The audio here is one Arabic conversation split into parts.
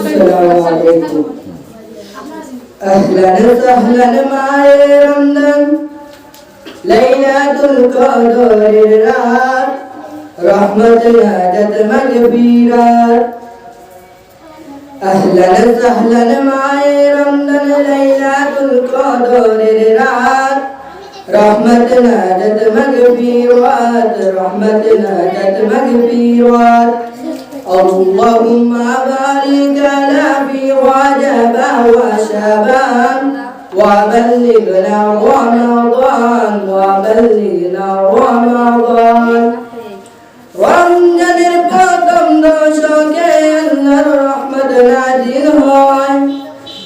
السلام عليكم أهلا وسهلا معي رمضان ليلة القدر الرات رحمتنا جت مغفرات أهلا وسهلا معي رمضان ليلة القدر الرات رحمتنا جت مغفرات رحمتنا جت مغفرات اللهم بارك لنا في رجب وشعبان وبلغنا رمضان وبلغنا رمضان রমজানের প্রথম দশকে আল্লাহর রহমত নাজিল হয়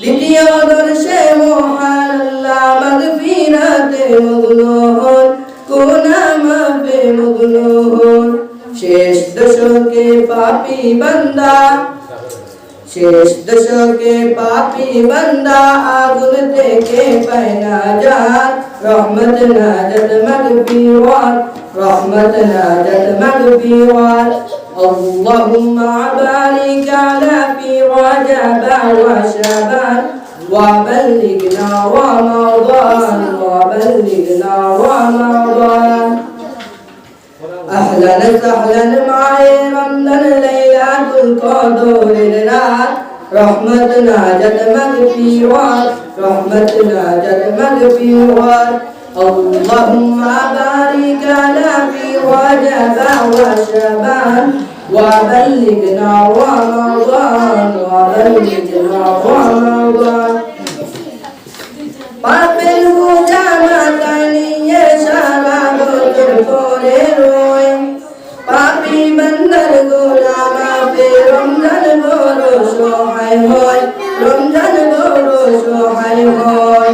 দ্বিতীয় দর্শে মহান আল্লাহ মাগফিরাতে মগ্ন হন কোনা মাফে মগ্ন হন शेष दशों के पापी बंदा। शेष दशों के पापी बंदा आगुन देखे पहना जान रहमत नाजत मग पीवात रहमत नाजत मग पीवात اللهم بارك على في رجب وشبان وبلغنا رمضان وبلغنا رمضان أهلا وسهلا معي رمضان ليلة القدر الرات رحمتنا جت مغفرات رحمتنا جت مغفرات اللهم بارك لنا في رجب وشعبان وبلغنا رمضان وبلغنا رمضان সহায় হয়, রমজান বড় সহায় হয়।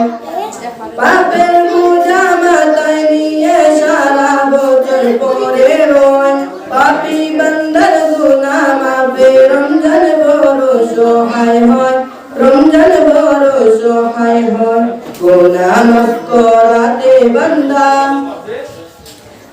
পাপের বোঝা মাথায় নিয়ে সারা বছর করে রই পাপি বন্দর গোলা মাপে রমজান বড় সহায় হয়, রমজান বড় সহায় হয়। গুনাহ মাফ করাতে বান্দা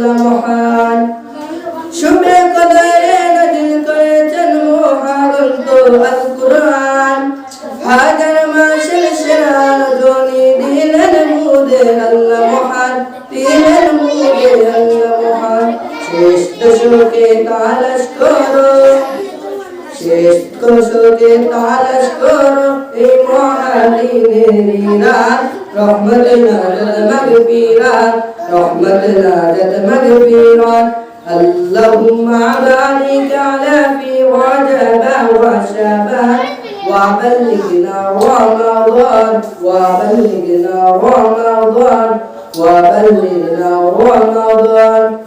মহান। শুভে কদরে নাজিল করেছেন মহাগ্রন্থ আল কুরআন। হাজার মাসের সেরা রজনী দিলেন মুদের আল্লাহ মহান। দিলেন মুদের আল্লাহ মহান। শেষ দশকে তালাশ করো। শেষ দশকে তালাশ করো এই মহাদিনের রাত রহমত নাজত মগফিরাত রহমত নাজত মগফিরাত اللهم بارك على في رجب وشعبان وبلغنا رمضان وبلغنا رمضان وبلغنا رمضان